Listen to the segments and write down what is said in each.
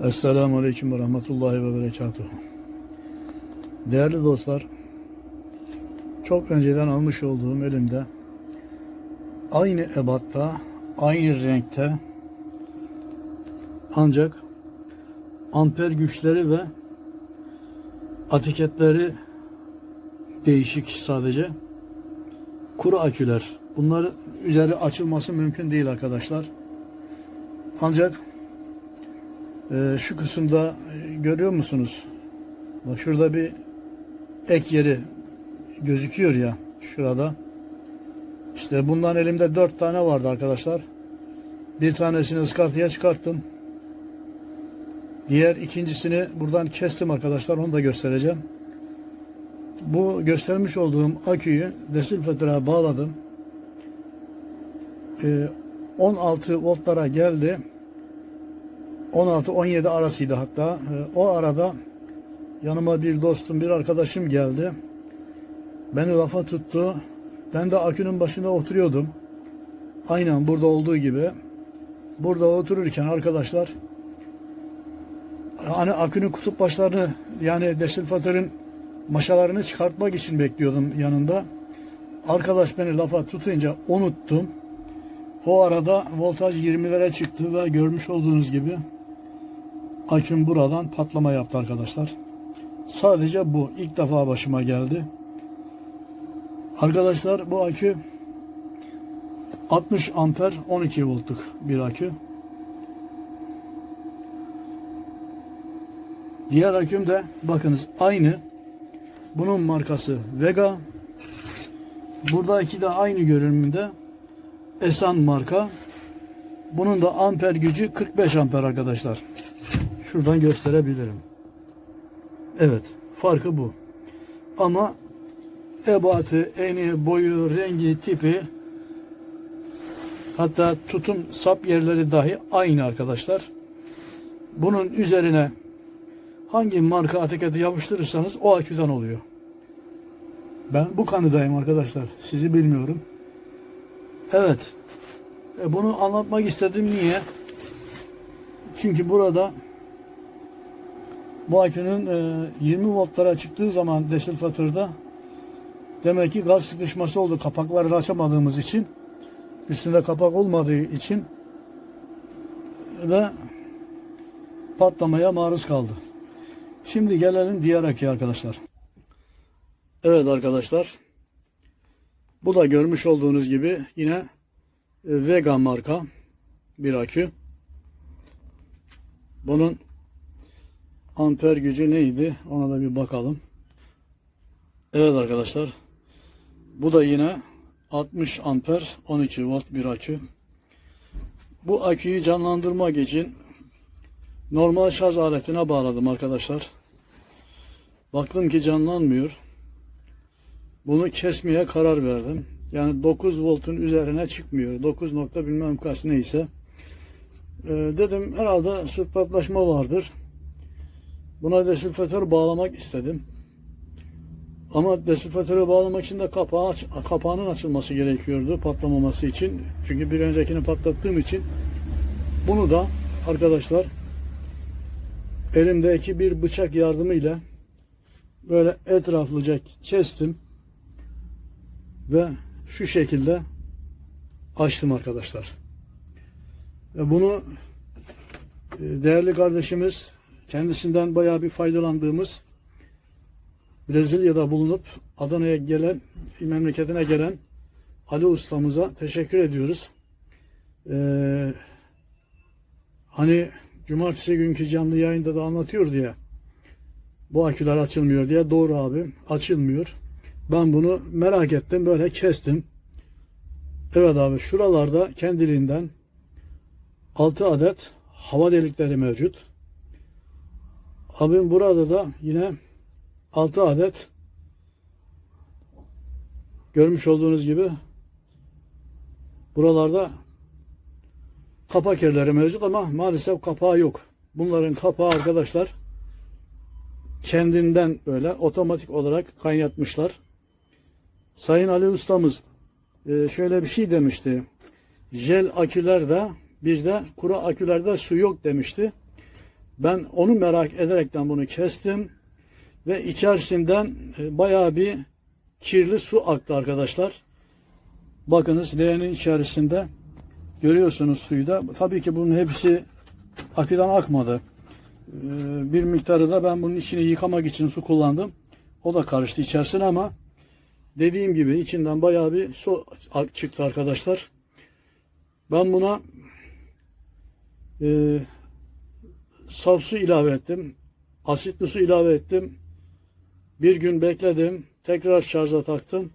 Esselamu Aleyküm ve Rahmetullahi ve Berekatuhu. Değerli dostlar, çok önceden almış olduğum elimde aynı ebatta, aynı renkte ancak amper güçleri ve etiketleri değişik sadece. Kuru aküler. Bunlar üzeri açılması mümkün değil arkadaşlar. Ancak ee, şu kısımda e, görüyor musunuz? Bak şurada bir ek yeri gözüküyor ya şurada. İşte bundan elimde dört tane vardı arkadaşlar. Bir tanesini ıskartıya çıkarttım. Diğer ikincisini buradan kestim arkadaşlar. Onu da göstereceğim. Bu göstermiş olduğum aküyü desilfatöre bağladım. Ee, 16 voltlara geldi. 16-17 arasıydı hatta. Ee, O arada yanıma bir dostum, bir arkadaşım geldi. Beni lafa tuttu. Ben de akünün başında oturuyordum. Aynen burada olduğu gibi. Burada otururken arkadaşlar hani akünün kutup başlarını yani desilfatörün maşalarını çıkartmak için bekliyordum yanında. Arkadaş beni lafa tutunca unuttum. O arada voltaj 20'lere çıktı ve görmüş olduğunuz gibi aküm buradan patlama yaptı arkadaşlar. Sadece bu ilk defa başıma geldi. Arkadaşlar bu akü 60 amper 12 voltluk bir akü. Diğer aküm de bakınız aynı. Bunun markası Vega. Buradaki de aynı görünümünde Esan marka. Bunun da amper gücü 45 amper arkadaşlar. Şuradan gösterebilirim. Evet, farkı bu. Ama ebatı, eni, boyu, rengi, tipi hatta tutum sap yerleri dahi aynı arkadaşlar. Bunun üzerine hangi marka etiketi yapıştırırsanız o aküden oluyor. Ben bu kanıdayım arkadaşlar. Sizi bilmiyorum. Evet. E, bunu anlatmak istedim. Niye? Çünkü burada bu akünün e, 20 voltlara çıktığı zaman desilfatörde demek ki gaz sıkışması oldu. Kapakları açamadığımız için üstünde kapak olmadığı için ve patlamaya maruz kaldı. Şimdi gelelim diğer aküye arkadaşlar. Evet arkadaşlar. Bu da görmüş olduğunuz gibi yine e, Vega marka bir akü. Bunun amper gücü neydi? Ona da bir bakalım. Evet arkadaşlar. Bu da yine 60 amper 12 volt bir akü. Bu aküyü canlandırmak için normal şarj aletine bağladım arkadaşlar. Baktım ki canlanmıyor. Bunu kesmeye karar verdim. Yani 9 voltun üzerine çıkmıyor. 9 nokta bilmem kaç neyse. Ee, dedim herhalde sütpatlaşma vardır. Buna desilfatör bağlamak istedim. Ama desilfatörü bağlamak için de kapağı, kapağının açılması gerekiyordu patlamaması için. Çünkü bir öncekini patlattığım için bunu da arkadaşlar elimdeki bir bıçak yardımıyla böyle etraflıca kestim ve şu şekilde açtım arkadaşlar. Ve bunu e, değerli kardeşimiz kendisinden bayağı bir faydalandığımız Brezilya'da bulunup Adana'ya gelen, memleketine gelen Ali ustamıza teşekkür ediyoruz. Ee, hani cumartesi günkü canlı yayında da anlatıyordu ya bu aküler açılmıyor diye doğru abi açılmıyor. Ben bunu merak ettim böyle kestim. Evet abi şuralarda kendiliğinden 6 adet hava delikleri mevcut. Abim burada da yine 6 adet görmüş olduğunuz gibi buralarda kapak yerleri mevcut ama maalesef kapağı yok. Bunların kapağı arkadaşlar kendinden böyle otomatik olarak kaynatmışlar. Sayın Ali ustamız e, şöyle bir şey demişti. Jel akülerde bir de kuru akülerde su yok demişti. Ben onu merak ederekten bunu kestim ve içerisinden e, bayağı bir kirli su aktı arkadaşlar. Bakınız leğenin içerisinde görüyorsunuz suyu da. Tabii ki bunun hepsi aküden akmadı. Ee, Bir miktarı da ben bunun içini yıkamak için su kullandım. O da karıştı içerisine ama dediğim gibi içinden bayağı bir su çıktı arkadaşlar. Ben buna e, saf su ilave ettim. Asitli su ilave ettim. Bir gün bekledim. Tekrar şarja taktım.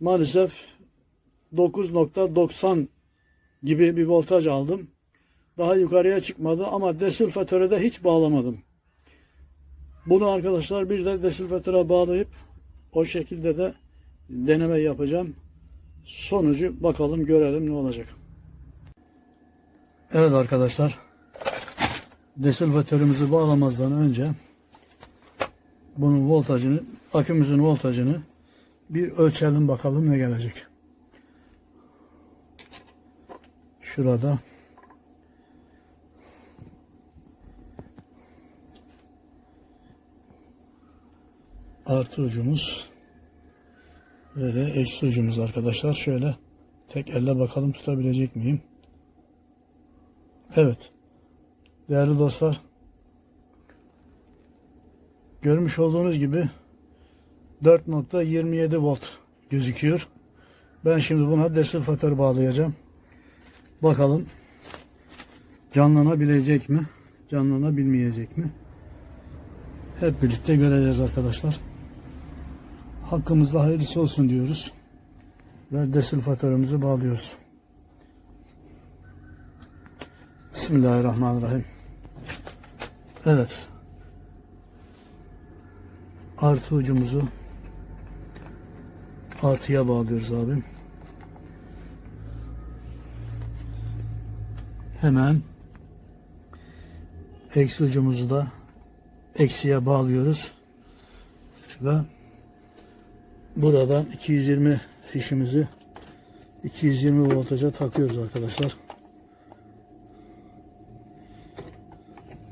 Maalesef 9.90 gibi bir voltaj aldım. Daha yukarıya çıkmadı ama desülfatöre de hiç bağlamadım. Bunu arkadaşlar bir de desülfatöre bağlayıp o şekilde de deneme yapacağım. Sonucu bakalım görelim ne olacak. Evet arkadaşlar. Desülfatörümüzü bağlamazdan önce bunun voltajını, akümüzün voltajını bir ölçelim bakalım ne gelecek. Şurada artı ucumuz ve de eksi ucumuz arkadaşlar. Şöyle tek elle bakalım tutabilecek miyim? Evet. Değerli dostlar görmüş olduğunuz gibi 4.27 volt gözüküyor. Ben şimdi buna desülfatör bağlayacağım. Bakalım canlanabilecek mi? Canlanabilmeyecek mi? Hep birlikte göreceğiz arkadaşlar. Hakkımızda hayırlısı olsun diyoruz. Ve desülfatörümüzü bağlıyoruz. Bismillahirrahmanirrahim. Evet. Artı ucumuzu artıya bağlıyoruz abim. Hemen eksi ucumuzu da eksiye bağlıyoruz ve buradan 220 fişimizi 220 voltaja takıyoruz arkadaşlar.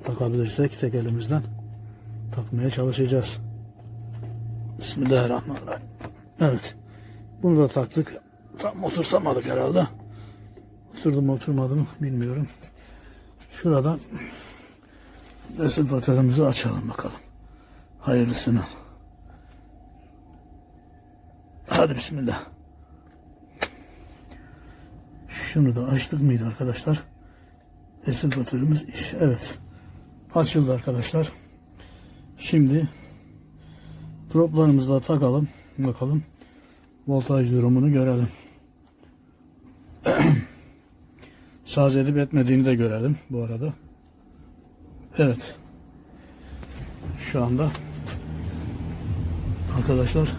Takabilirsek tek elimizden takmaya çalışacağız. Bismillahirrahmanirrahim. Evet. Bunu da taktık. Tam oturtamadık herhalde. Oturdu mu oturmadı mı bilmiyorum. Şuradan desülfatörümüzü açalım bakalım. Hayırlısını. Hadi bismillah. Şunu da açtık mıydı arkadaşlar? Desülfatörümüz iş. Evet. Açıldı arkadaşlar. Şimdi proplarımızı da takalım. Bakalım. Voltaj durumunu görelim. Şarj edip etmediğini de görelim bu arada. Evet. Şu anda arkadaşlar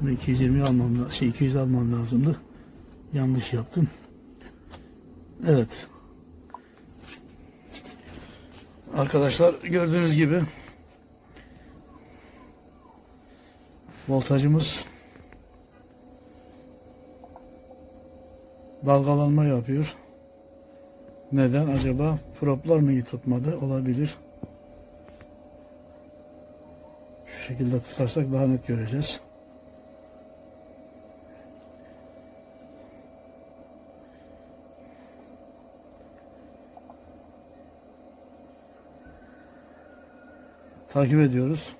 bunu 220 almam. Şey 200 almam lazımdı. Yanlış yaptım. Evet. Arkadaşlar gördüğünüz gibi voltajımız dalgalanma yapıyor. Neden acaba? Proplar mı iyi tutmadı? Olabilir. Şu şekilde tutarsak daha net göreceğiz. Takip ediyoruz.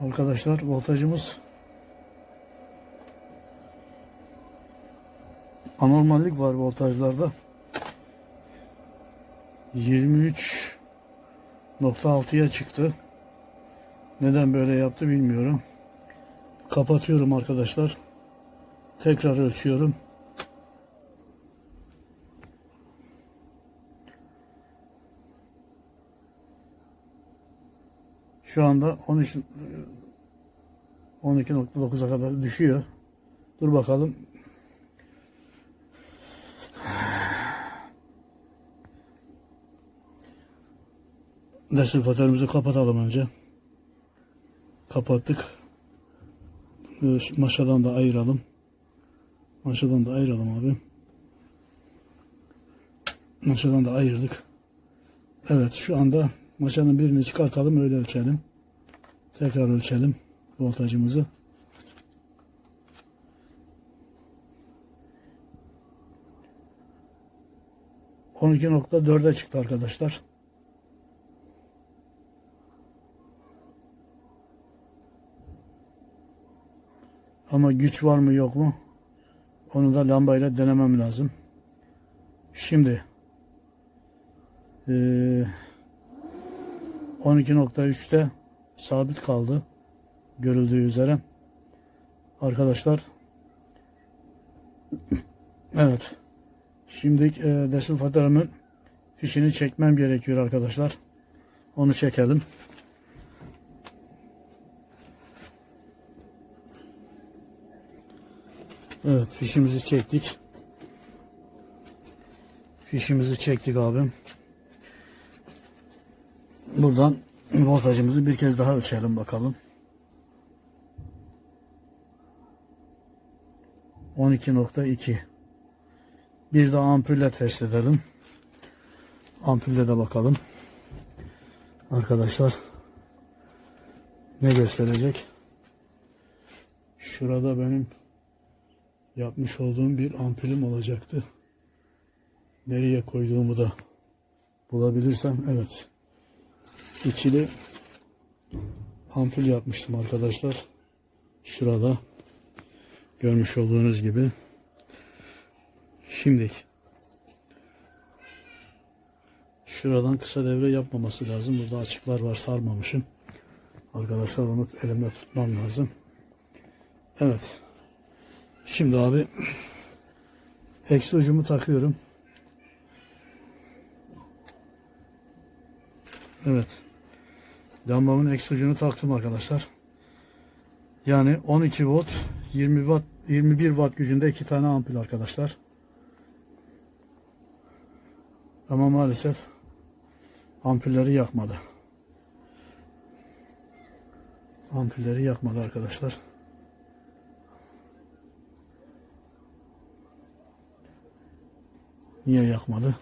Arkadaşlar voltajımız anormallik var voltajlarda. 23.6'ya çıktı. Neden böyle yaptı bilmiyorum. Kapatıyorum arkadaşlar. Tekrar ölçüyorum. Şu anda 13 12.9'a kadar düşüyor. Dur bakalım. Desülfatörümüzü kapatalım önce. Kapattık. Ee, Maşadan da ayıralım. Maşadan da ayıralım abi. Maşadan da ayırdık. Evet şu anda maşanın birini çıkartalım öyle ölçelim. Tekrar ölçelim voltajımızı. On iki çıktı arkadaşlar. Ama güç var mı yok mu? Onu da lambayla denemem lazım. Şimdi eee 12.3'te sabit kaldı. Görüldüğü üzere. Arkadaşlar Evet. Şimdi e, desulfatörümün fişini çekmem gerekiyor arkadaşlar. Onu çekelim. Evet fişimizi çektik. Fişimizi çektik abim. Buradan voltajımızı bir kez daha ölçelim bakalım. 12.2 Bir de ampulle test edelim. Ampulle de bakalım. Arkadaşlar ne gösterecek? Şurada benim yapmış olduğum bir ampulüm olacaktı. Nereye koyduğumu da bulabilirsem evet. İkili ampul yapmıştım arkadaşlar. Şurada görmüş olduğunuz gibi. Şimdi şuradan kısa devre yapmaması lazım. Burada açıklar var sarmamışım. Arkadaşlar onu elimde tutmam lazım. Evet. Şimdi abi eksi ucumu takıyorum. Evet. Lambamın eksi ucunu taktım arkadaşlar. Yani 12 volt 20 watt 21 watt gücünde iki tane ampul arkadaşlar. Ama maalesef ampulleri yakmadı. Ampulleri yakmadı arkadaşlar. Niye yakmadı?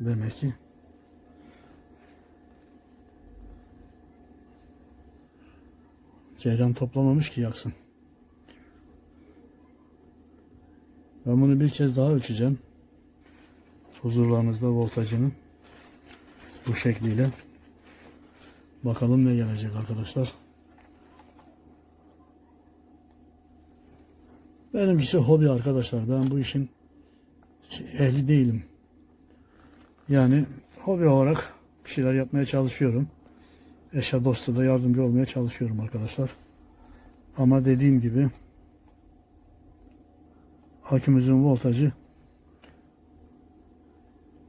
Demek ki Ceylan toplamamış ki yaksın. Ben bunu bir kez daha ölçeceğim. Huzurlarınızda voltajının bu şekliyle. Bakalım ne gelecek arkadaşlar. Benimkisi hobi arkadaşlar. Ben bu işin ehli değilim. Yani hobi olarak bir şeyler yapmaya çalışıyorum. Eşya dosta da yardımcı olmaya çalışıyorum arkadaşlar. Ama dediğim gibi akümüzün voltajı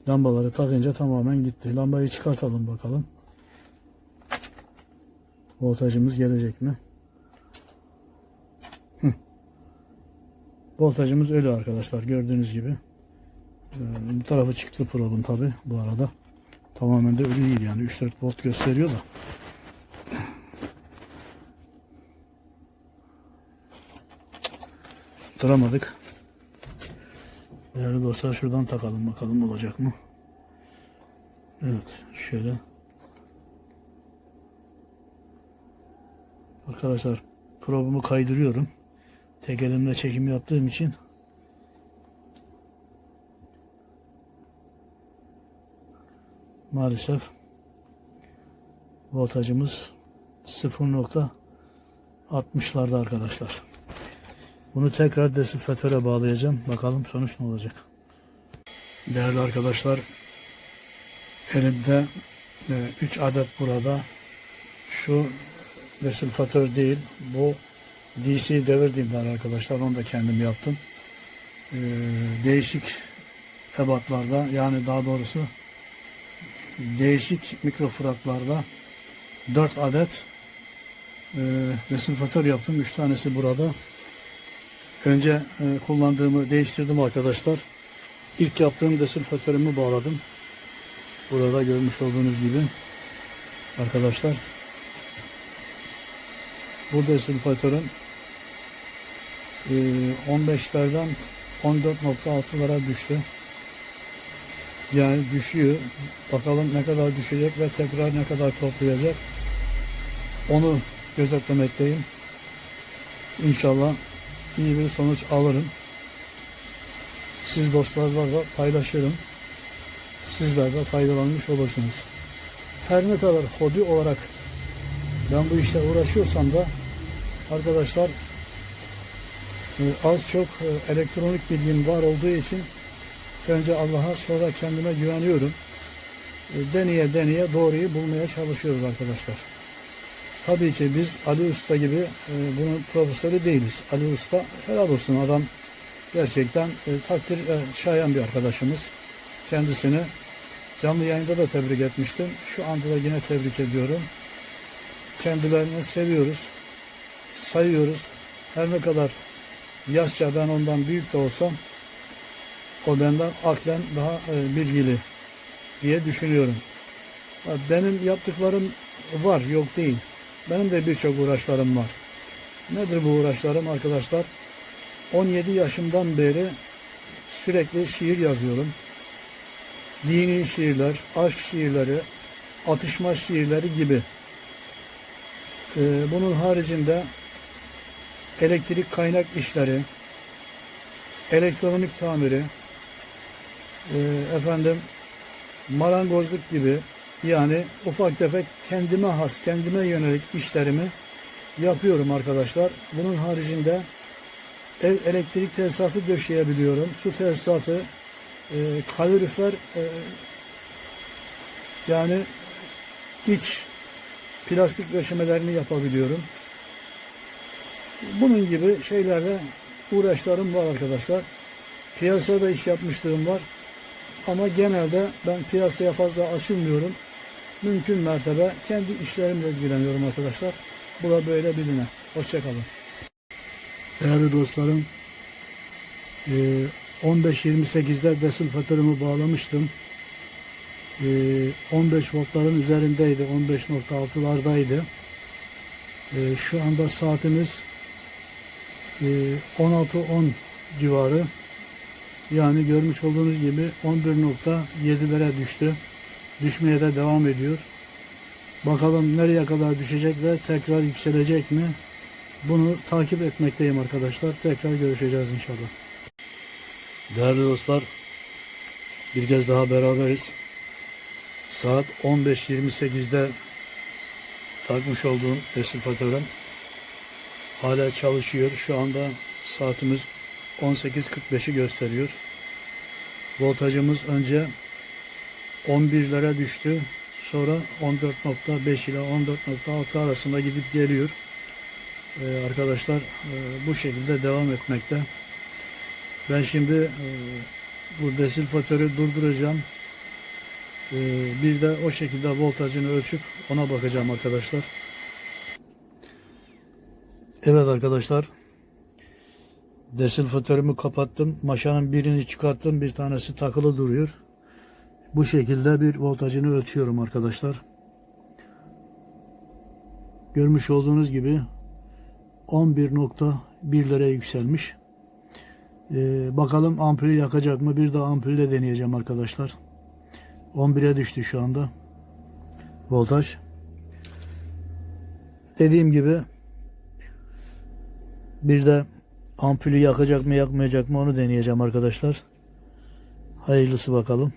lambaları takınca tamamen gitti. Lambayı çıkartalım bakalım. Voltajımız gelecek mi? Voltajımız ölü arkadaşlar gördüğünüz gibi. Ee, bu tarafı çıktı probun tabi bu arada. Tamamen de ölü değil yani 3-4 volt gösteriyor da. Duramadık. Değerli dostlar şuradan takalım bakalım olacak mı? Evet şöyle. Arkadaşlar probumu kaydırıyorum. Tek elimle çekim yaptığım için maalesef voltajımız 0.60'larda arkadaşlar. Bunu tekrar desinfektöre bağlayacağım. Bakalım sonuç ne olacak. Değerli arkadaşlar elimde 3 adet burada şu desinfektör değil bu DC devir arkadaşlar onu da kendim yaptım. Ee, değişik ebatlarda yani daha doğrusu değişik mikrofraklarda 4 adet e, desinfektör yaptım. 3 tanesi burada. Önce e, kullandığımı değiştirdim arkadaşlar. İlk yaptığım desinfektörümü bağladım. Burada görmüş olduğunuz gibi arkadaşlar. Bu desinfektörün e, 15'lerden 14.6'lara düştü. Yani düşüyor. Bakalım ne kadar düşecek ve tekrar ne kadar toplayacak. Onu gözetlemekteyim. İnşallah iyi bir sonuç alırım. Siz dostlarla da paylaşırım. Sizler de faydalanmış olursunuz. Her ne kadar hobi olarak ben bu işle uğraşıyorsam da arkadaşlar e, az çok e, elektronik bilgim var olduğu için önce Allah'a sonra kendime güveniyorum. E, Deneye deneye doğruyu bulmaya çalışıyoruz arkadaşlar. Tabii ki biz Ali Usta gibi e, bunun profesörü değiliz. Ali Usta helal olsun adam gerçekten e, takdir e, şayan bir arkadaşımız. Kendisini canlı yayında da tebrik etmiştim. Şu anda da yine tebrik ediyorum. Kendilerini seviyoruz, sayıyoruz. Her ne kadar yaşça ben ondan büyük de olsam o benden aklen daha e, bilgili diye düşünüyorum. Benim yaptıklarım var, yok değil. Benim de birçok uğraşlarım var. Nedir bu uğraşlarım arkadaşlar? 17 yaşımdan beri sürekli şiir yazıyorum. Dini şiirler, aşk şiirleri, atışma şiirleri gibi. Ee, bunun haricinde elektrik kaynak işleri, elektronik tamiri, e, efendim marangozluk gibi yani ufak tefek kendime has, kendime yönelik işlerimi yapıyorum arkadaşlar. Bunun haricinde ev elektrik tesisatı döşeyebiliyorum. Su tesisatı, e, kalorifer e, yani iç plastik döşemelerini yapabiliyorum. Bunun gibi şeylerle uğraşlarım var arkadaşlar. Piyasada iş yapmışlığım var. Ama genelde ben piyasaya fazla açılmıyorum. Mümkün mertebe kendi işlerimle ilgileniyorum arkadaşlar. Bu da böyle biline. Hoşçakalın. Değerli dostlarım, e, 15-28'de desulfatörümü bağlamıştım. E, 15 voltların üzerindeydi, 15.6'lardaydı. E, Şu anda saatimiz e, 16.10 civarı. Yani görmüş olduğunuz gibi 11.7'lere düştü. Düşmeye de devam ediyor. Bakalım nereye kadar düşecek ve tekrar yükselecek mi? Bunu takip etmekteyim arkadaşlar. Tekrar görüşeceğiz inşallah. Değerli dostlar, bir kez daha beraberiz. Saat 15.28'de takmış olduğum desilfatörüm hala çalışıyor. Şu anda saatimiz 18.45'i gösteriyor. Voltajımız önce 11'lere düştü. Sonra 14.5 ile 14.6 arasında gidip geliyor. Ee, arkadaşlar e, bu şekilde devam etmekte. Ben şimdi e, bu desilfatörü durduracağım. E, bir de o şekilde voltajını ölçüp ona bakacağım arkadaşlar. Evet arkadaşlar. Desilfatörümü kapattım. Maşanın birini çıkarttım. Bir tanesi takılı duruyor. Bu şekilde bir voltajını ölçüyorum arkadaşlar. Görmüş olduğunuz gibi 11.1'lere yükselmiş. Ee, bakalım ampulü yakacak mı? Bir de ampulde deneyeceğim arkadaşlar. 11'e düştü şu anda. Voltaj. Dediğim gibi bir de ampulü yakacak mı yakmayacak mı onu deneyeceğim arkadaşlar. Hayırlısı bakalım.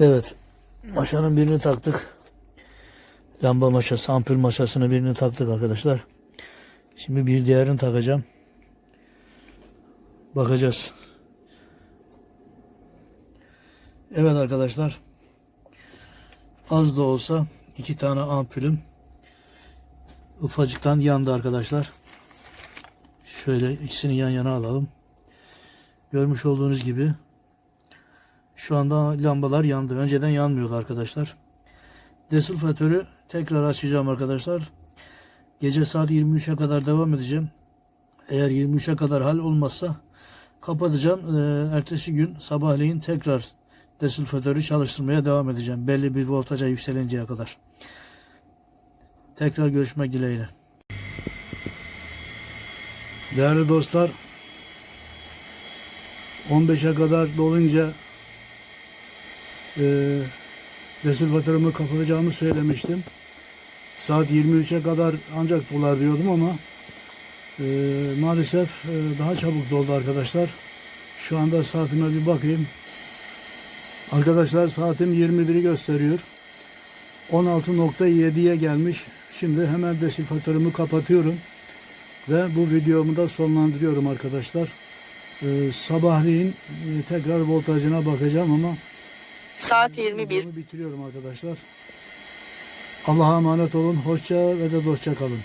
Evet. Maşanın birini taktık. Lamba maşası, ampul maşasını birini taktık arkadaşlar. Şimdi bir diğerini takacağım. Bakacağız. Evet arkadaşlar. Az da olsa iki tane ampulüm ufacıktan yandı arkadaşlar. Şöyle ikisini yan yana alalım. Görmüş olduğunuz gibi şu anda lambalar yandı. Önceden yanmıyordu arkadaşlar. Desulfatörü tekrar açacağım arkadaşlar. Gece saat 23'e kadar devam edeceğim. Eğer 23'e kadar hal olmazsa kapatacağım. Ee, ertesi gün sabahleyin tekrar desulfatörü çalıştırmaya devam edeceğim. Belli bir voltaja yükselinceye kadar. Tekrar görüşmek dileğiyle. Değerli dostlar 15'e kadar dolunca e, desilvatörümü kapatacağımı söylemiştim. Saat 23'e kadar ancak dolar diyordum ama e, maalesef e, daha çabuk doldu arkadaşlar. Şu anda saatime bir bakayım. Arkadaşlar saatim 21'i gösteriyor. 16.7'ye gelmiş. Şimdi hemen desilfatörümü kapatıyorum. Ve bu videomu da sonlandırıyorum arkadaşlar. Ee, sabahleyin e, tekrar voltajına bakacağım ama Saat 21. videomu bitiriyorum arkadaşlar. Allah'a emanet olun. Hoşça ve de dostça kalın.